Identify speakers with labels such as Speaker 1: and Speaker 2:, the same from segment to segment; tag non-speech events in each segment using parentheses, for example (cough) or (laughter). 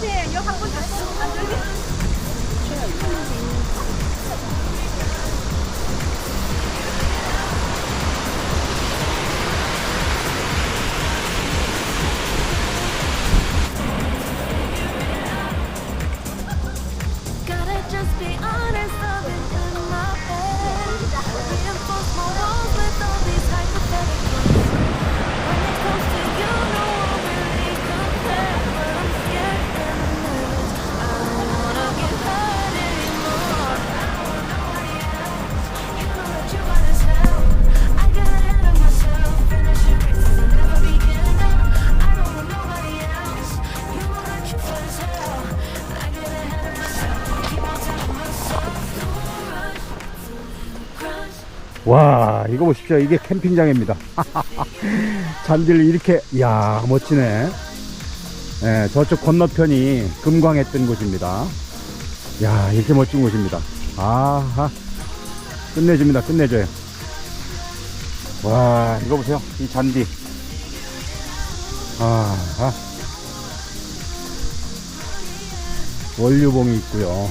Speaker 1: 할게요. 아니, 같이 욕한 번 줬어. 안 들리?
Speaker 2: 와 이거 보십시오. 이게 캠핑장입니다. (laughs) 잔디를 이렇게 이야 멋지네. 예, 저쪽 건너편이 금광했던 곳입니다. 야 이렇게 멋진 곳입니다. 아하. 끝내줍니다. 끝내줘요. 와 이거 보세요. 이 잔디. 아하. 원류봉이 있고요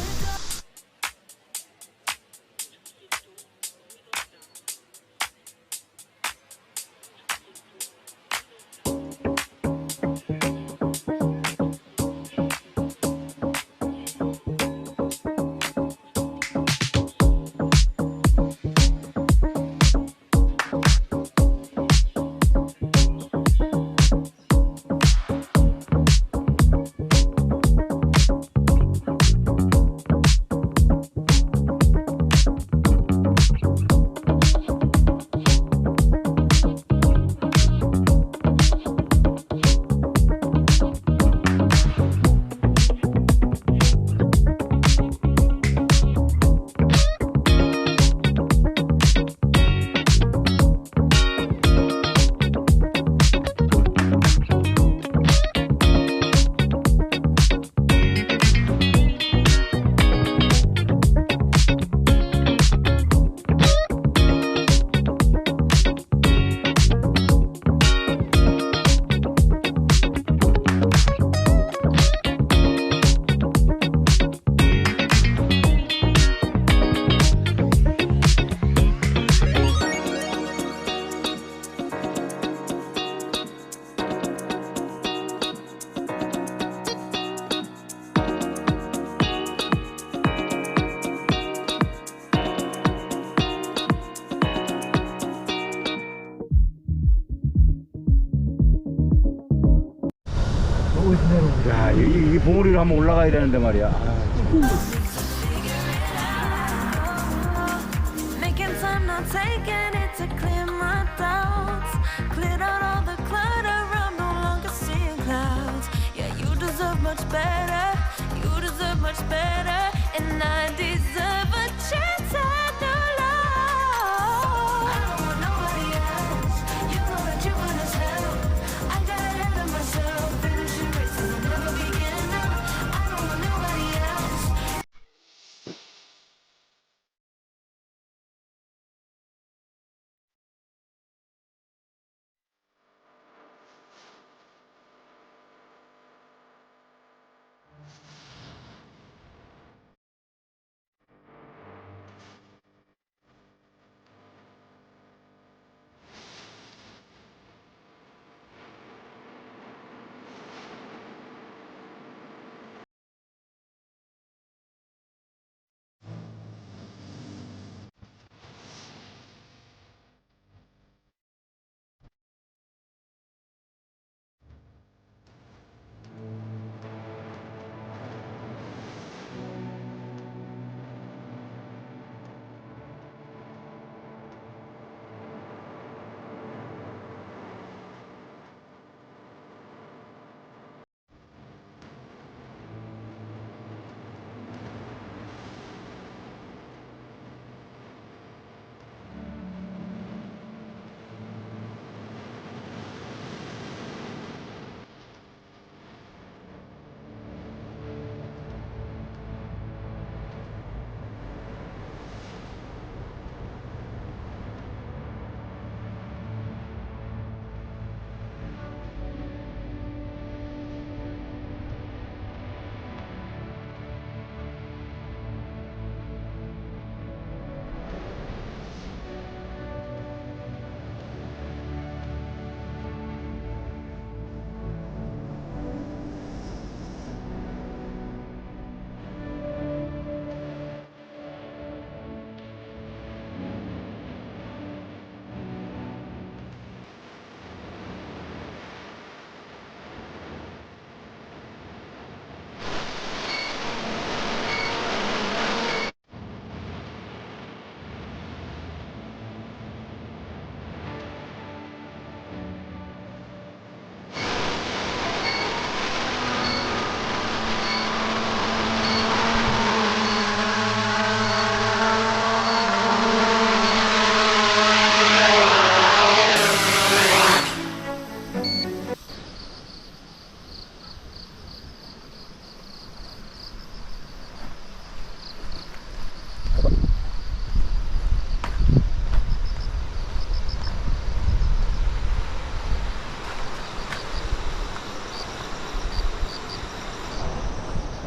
Speaker 2: 야, 이, 이 봉우리를 한번 올라가야 되는데 말이야. 아,
Speaker 3: Making time, not taking it to clear my doubts. Cleared out all the clutter, I'm no longer seeing clouds. Yeah, you deserve much better. You deserve much better. And I deserve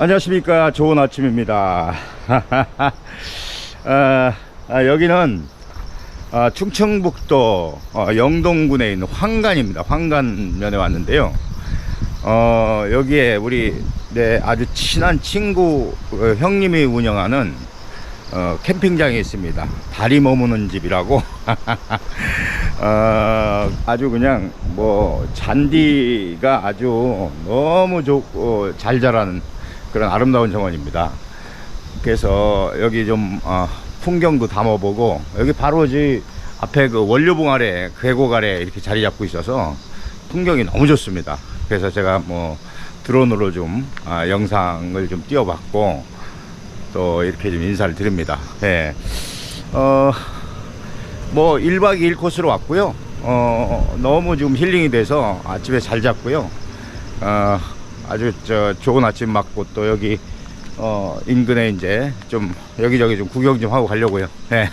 Speaker 2: 안녕하십니까. 좋은 아침입니다. 아, (laughs) 아, 여기는 아, 충청북도 어, 영동군에 있는 황간입니다. 황간면에 왔는데요. 어, 여기에 우리 내 아주 친한 친구 어, 형님이 운영하는 어, 캠핑장이 있습니다. 다리 머무는 집이라고. (laughs) 어, 아주 그냥 뭐 잔디가 아주 너무 좋고 잘 자라는 그런 아름다운 정원입니다. 그래서 여기 좀 어, 풍경도 담아보고 여기 바로 지 앞에 그 원료봉 아래 계곡 아래 이렇게 자리 잡고 있어서 풍경이 너무 좋습니다. 그래서 제가 뭐 드론으로 좀 아, 영상을 좀 띄워봤고 또 이렇게 좀 인사를 드립니다. 예. 어, 뭐 1박 2일 코스로 왔고요. 어, 너무 좀 힐링이 돼서 아침에 잘 잤고요. 어, 아주 저 좋은 아침 맞고 또 여기 어, 인근에 이제 좀 여기저기 좀 구경 좀 하고 가려고요. 네.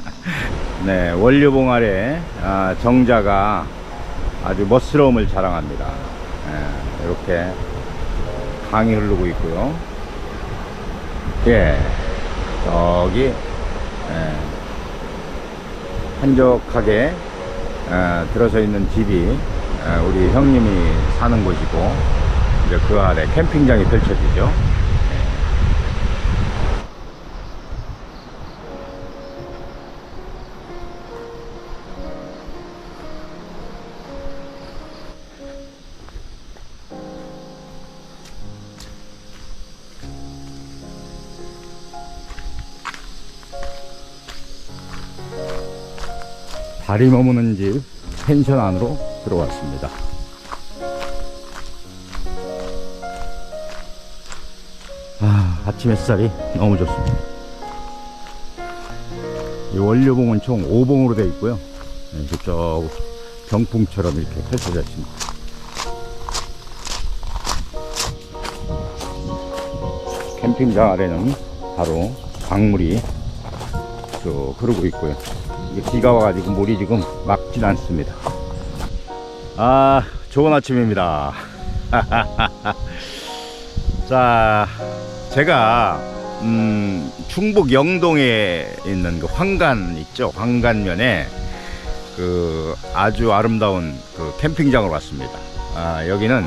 Speaker 2: (laughs) 네, 원료봉 아래 아, 정자가 아주 멋스러움을 자랑합니다. 네, 이렇게 강이 흐르고 있고요. 예, 저기 예, 한적하게 어, 들어서 있는 집이 어, 우리 형님이 사는 곳이고 이제 그 아래 캠핑장이 펼쳐지죠. 다리 머무는 집 펜션 안으로 들어왔습니다. 아, 아침 햇살이 너무 좋습니다. 이 원료봉은 총 5봉으로 되어 있고요. 네, 저쪽 병풍처럼 이렇게 펼쳐져 있습니다. 캠핑장 아래는 바로 강물이 쭉 흐르고 있고요. 비가 와가지고 물이 지금 막진 않습니다. 아, 좋은 아침입니다. (laughs) 자, 제가 음, 충북 영동에 있는 그 황간 있죠. 황간면에 그 아주 아름다운 그 캠핑장으로 왔습니다. 아, 여기는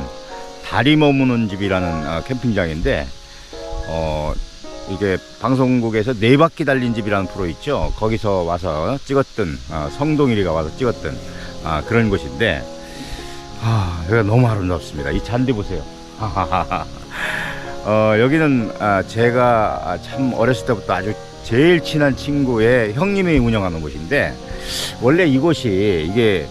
Speaker 2: 다리 머무는 집이라는 아, 캠핑장인데 어, 이게 방송국에서 네 바퀴 달린 집이라는 프로 있죠. 거기서 와서 찍었던 어, 성동일이가 와서 찍었던 아, 그런 곳인데 아, 여기가 너무 아름답습니다. 이 잔디 보세요. (laughs) 어, 여기는 아, 제가 참 어렸을 때부터 아주 제일 친한 친구의 형님이 운영하는 곳인데 원래 이곳이 이게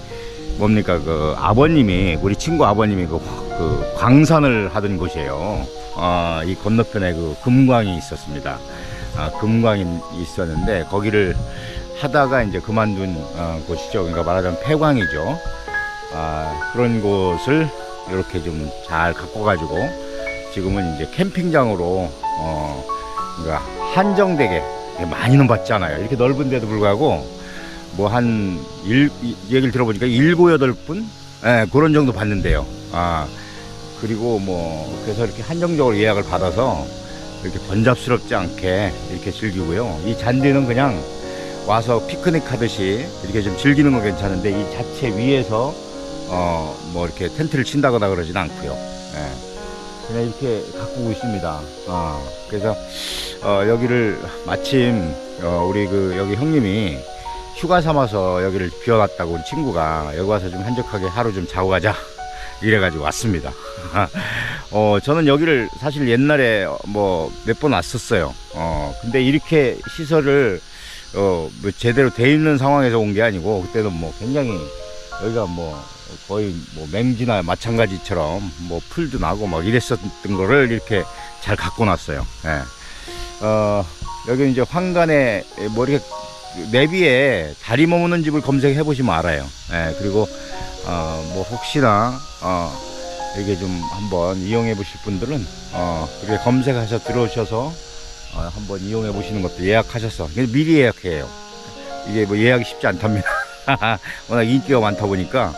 Speaker 2: 뭡니까 그 아버님이 우리 친구 아버님이 그, 그 광산을 하던 곳이에요. 어, 이 건너편에 그 금광이 있었습니다. 아, 금광이 있었는데 거기를 하다가 이제 그만둔 어, 곳이죠. 그러니까 말하자면 폐광이죠. 아, 그런 곳을 이렇게 좀 잘 갖고 가지고 지금은 이제 캠핑장으로 어, 그러니까 한정되게 많이는 받잖아요. 이렇게 넓은데도 불구하고 뭐한일 얘기를 들어보니까 일곱 여덟 분 예, 그런 정도 받는데요. 아 그리고 뭐 그래서 이렇게 한정적으로 예약을 받아서 이렇게 번잡스럽지 않게 이렇게 즐기고요. 이 잔디는 그냥 와서 피크닉 하듯이 이렇게 좀 즐기는 건 괜찮은데 이 자체 위에서 어 뭐 이렇게 텐트를 친다거나 그러진 않고요. 예. 그냥 이렇게 가꾸고 있습니다. 어, 그래서 어, 여기를 마침 어, 우리 그 여기 형님이 휴가 삼아서 여기를 비워놨다고 우리 친구가 여기 와서 좀 한적하게 하루 좀 자고 가자 (laughs) 이래가지고 왔습니다. (laughs) 어, 저는 여기를 사실 옛날에 뭐 몇 번 왔었어요. 어, 근데 이렇게 시설을 어, 뭐 제대로 돼 있는 상황에서 온 게 아니고 그때는 뭐 굉장히 여기가 뭐 거의 뭐 맹지나 마찬가지처럼 뭐 풀도 나고 막 이랬었던 거를 이렇게 잘 갖고 놨어요. 예. 어, 여기 이제 황간에 뭐 이렇게 내비에 다리 머무는 집을 검색해 보시면 알아요. 예, 그리고 어, 뭐 혹시나 어, 이게 좀 한번 이용해 보실 분들은 어, 그렇게 검색하셔 들어오셔서 어, 한번 이용해 보시는 것도 예약하셔서 미리 예약해요. 이게 뭐 예약이 쉽지 않답니다. (laughs) 워낙 인기가 많다 보니까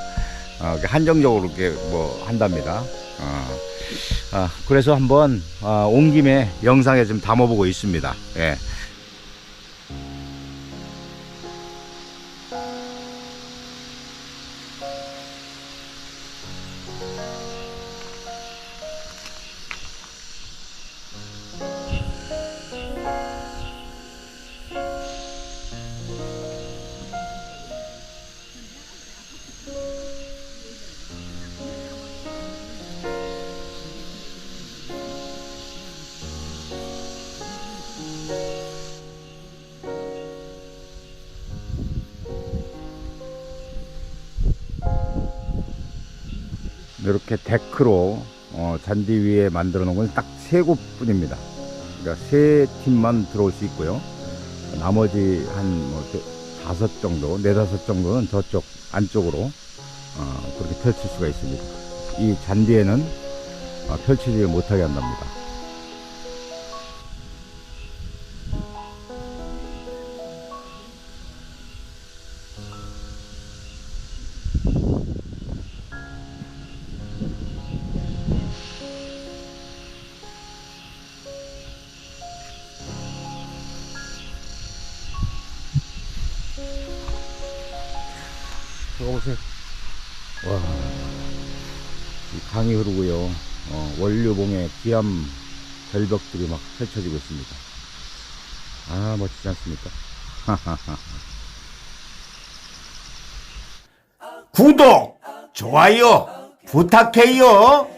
Speaker 2: 어, 한정적으로 이렇게 뭐 한답니다. 어. 아, 그래서 한번 아, 온 김에 영상에 좀 담아보고 있습니다. 예. 이렇게 데크로 어, 잔디 위에 만들어 놓은 건 딱 세 곳 뿐입니다. 그러니까 세 팀만 들어올 수 있고요. 나머지 한뭐 다섯 정도, 네다섯 정도는 저쪽 안쪽으로 어, 그렇게 펼칠 수가 있습니다. 이 잔디에는 어, 펼치지 못하게 한답니다. 저거 보세요. 와, 이 강이 흐르고요. 어, 원류봉에 기암 절벽들이 막 펼쳐지고 있습니다. 아, 멋지지 않습니까? (laughs)
Speaker 4: 구독, 좋아요 부탁해요.